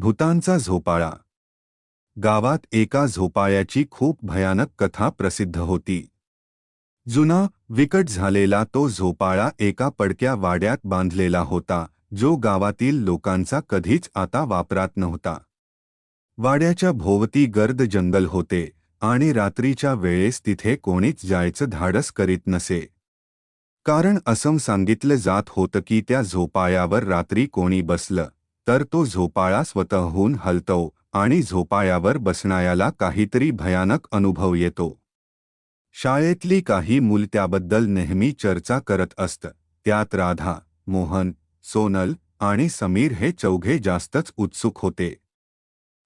भूतांचा झोपाळा. गावात एका झोपाळ्याची खूप भयानक कथा प्रसिद्ध होती. जुना विकट झालेला तो झोपाळा एका पडक्या वाड्यात बांधलेला होता जो गावातील लोकांचा कधीच आता वापरात नव्हता. वाड्याच्या भोवती गर्द जंगल होते आणि रात्रीच्या वेळेस तिथे कोणीच जायचं धाडस करीत नसे. कारण असं सांगितलं जात होतं की त्या झोपाळ्यावर रात्री कोणी बसलं. तर तो झोपाळा स्वतःहून हलतो आणि झोपाळ्यावर बसणाऱ्याला काहीतरी भयानक अनुभव येतो. शाळेतली काही मूल त्याबद्दल नेहमी चर्चा करत असत. त्यात राधा मोहन सोनल आणि समीर हे चौघे जास्तच उत्सुक होते.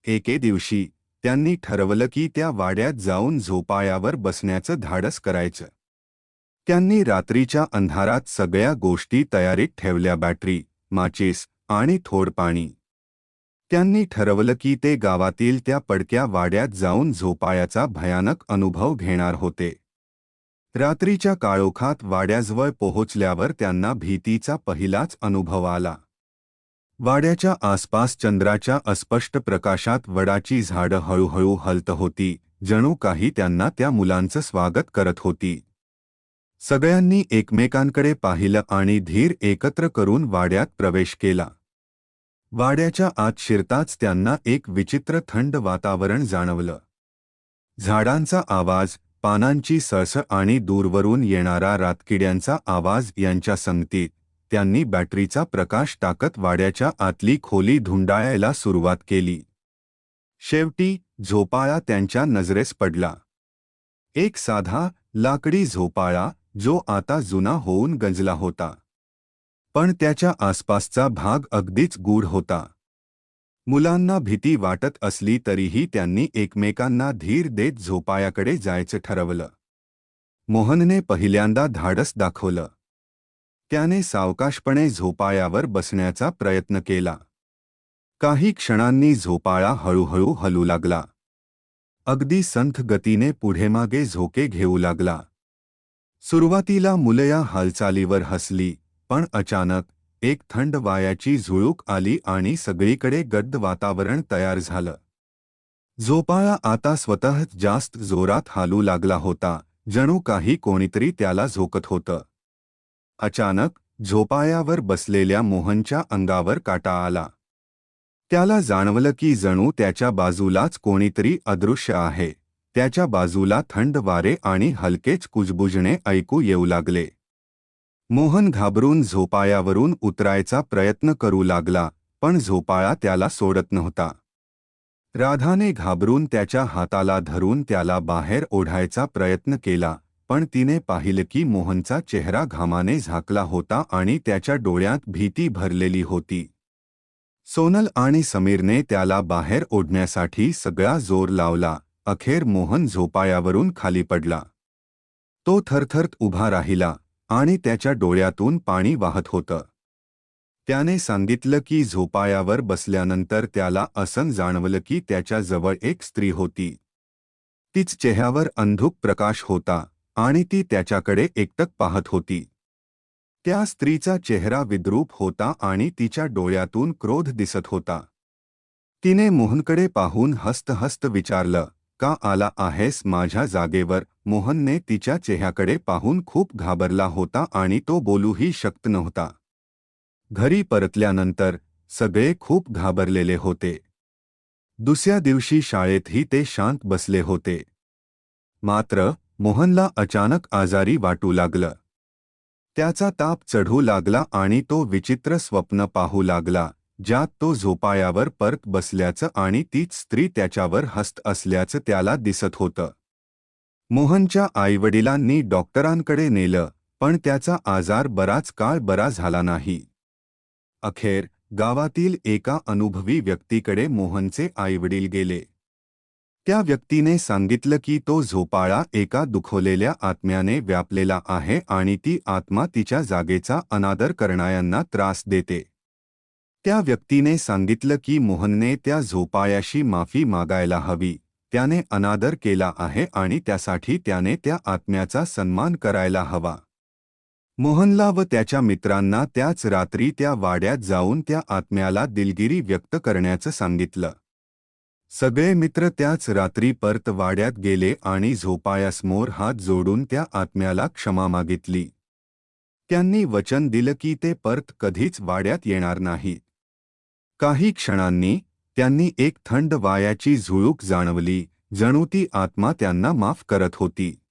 एके दिवशी त्यांनी ठरवलं की त्या वाड्यात जाऊन झोपाळ्यावर बसण्याचं धाडस करायचं. त्यांनी रात्रीच्या अंधारात सगळ्या गोष्टी तयारीत ठेवल्या. बॅटरी माचीस आणि थोड पाणी. त्यांनी ठरवलं की ते गावातील त्या पडक्या वाड्यात जाऊन झोपाळ्याचा भयानक अनुभव घेणार होते. रात्रीच्या काळोखात वाड्याजवळ पोहोचल्यावर त्यांना भीतीचा पहिलाच अनुभव आला. वाड्याच्या आसपास चंद्राच्या अस्पष्ट प्रकाशात वडाची झाडं हळूहळू हलत होती जणू काही त्यांना त्या मुलांचं स्वागत करत होती. सगळ्यांनी एकमेकांकडे पाहिलं आणि धीर एकत्र करून वाड्यात प्रवेश केला. वाड्याच्या आत शिरताच त्यांना एक विचित्र थंड वातावरण जाणवलं. झाडांचा आवाज पानांची सळसळ आणि दूरवरून येणारा रातकिड्यांचा आवाज यांच्या संगतीत त्यांनी बॅटरीचा प्रकाश टाकत वाड्याच्या आतली खोली धुंडाळायला सुरुवात केली. शेवटी झोपाळा त्यांच्या नजरेस पडला. एक साधा लाकडी झोपाळा जो आता जुना होऊन गंजला होता. पण त्याच्या आसपासचा भाग अगदीच गूढ होता. मुलांना भीती वाटत असली तरीही त्यांनी एकमेकांना धीर देत झोपायाकडे जायचं ठरवलं. मोहनने पहिल्यांदा धाडस दाखवलं. त्याने सावकाशपणे झोपाळ्यावर बसण्याचा प्रयत्न केला. काही क्षणांनी झोपाळा हळूहळू हलू लागला. अगदी संथ गतीने पुढेमागे झोके घेऊ लागला. सुरुवातीला मुलया हालचालीवर हसली. पण अचानक एक थंड वायाची झुळूक आली आणि सगळीकडे गद्द वातावरण तयार झालं. झोपाळा आता स्वतःच जास्त जोरात हालू लागला होता जणू काही कोणीतरी त्याला झोकत होतं. अचानक झोपाळ्यावर बसलेल्या मोहनच्या अंगावर काटा आला. त्याला जाणवलं की जणू त्याच्या बाजूलाच कोणीतरी अदृश्य आहे त्याच्या बाजूला थंड वारे आणि हलकेच कुजबुजणे ऐकू येऊ लागले. मोहन घाबरून झोपाळ्यावरून उतरायचा प्रयत्न करू लागला पण झोपाळा त्याला सोडत नव्हता. राधाने घाबरून त्याच्या हाताला धरून त्याला बाहेर ओढायचा प्रयत्न केला पण तिने पाहिलं की मोहनचा चेहरा घामाने झाकला होता आणि त्याच्या डोळ्यात भीती भरलेली होती. सोनल आणि समीरने त्याला बाहेर ओढण्यासाठी सगळा जोर लावला अखेर मोहन झोपाळ्यावरून खाली पडला. तो थरथरत उभा राहिला आणि त्याच्या डोळ्यातून पाणी वाहत होतं. त्याने सांगितलं की झोपायावर बसल्यानंतर त्याला असं जाणवलं की त्याच्याजवळ एक स्त्री होती. तीच चेहऱ्यावर अंधुक प्रकाश होता आणि ती त्याच्याकडे एकटक पाहत होती. त्या स्त्रीचा चेहरा विद्रूप होता आणि तिच्या डोळ्यातून क्रोध दिसत होता. तिने मोहनकडे पाहून हस्त विचारलं का आला आहेस माझ्या जागेवर. मोहनने तिच्या चेहऱ्याकडे पाहून खूप घाबरला होता आणि तो बोलूही शक्त नव्हता. घरी परतल्यानंतर सगळे खूप घाबरलेले होते. दुसऱ्या दिवशी शाळेतही ते शांत बसले होते. मात्र मोहनला अचानक आजारी वाटू लागलं. त्याचा ताप चढू लागला आणि तो विचित्र स्वप्न पाहू लागला. ज्यात तो झोपायावर परत बसल्याचं आणि तीच स्त्री त्याच्यावर हस्त असल्याचं त्याला दिसत होतं. मोहनच्या आईवडिलांनी डॉक्टरांकडे नेलं पण त्याचा आजार बराच काळ बरा झाला नाही. अखेर गावातील एका अनुभवी व्यक्तीकडे मोहनचे आईवडील गेले. त्या व्यक्तीने सांगितलं की तो झोपाळा एका दुखवलेल्या आत्म्याने व्यापलेला आहे आणि ती आत्मा तिच्या जागेचा अनादर करणाऱ्यांना त्रास देते. त्या व्यक्तीने सांगितलं की मोहनने त्या झोपाळ्याशी माफी मागायला हवी. त्याने अनादर केला आहे आणि त्यासाठी त्याने त्या आत्म्याचा सन्मान करायला हवा. मोहनला व त्याच्या मित्रांना त्याच रात्री त्या वाड्यात जाऊन त्या आत्म्याला दिलगिरी व्यक्त करण्याचं सांगितलं. सगळे मित्र त्याच रात्री परत वाड्यात गेले आणि झोपायासमोर हात जोडून त्या आत्म्याला क्षमा मागितली. त्यांनी वचन दिलं की ते परत कधीच वाड्यात येणार नाहीत. काही क्षणांनी त्यांनी एक थंड वायाची झुळूक जाणवली जणू ती आत्मा त्यांना माफ करत होती.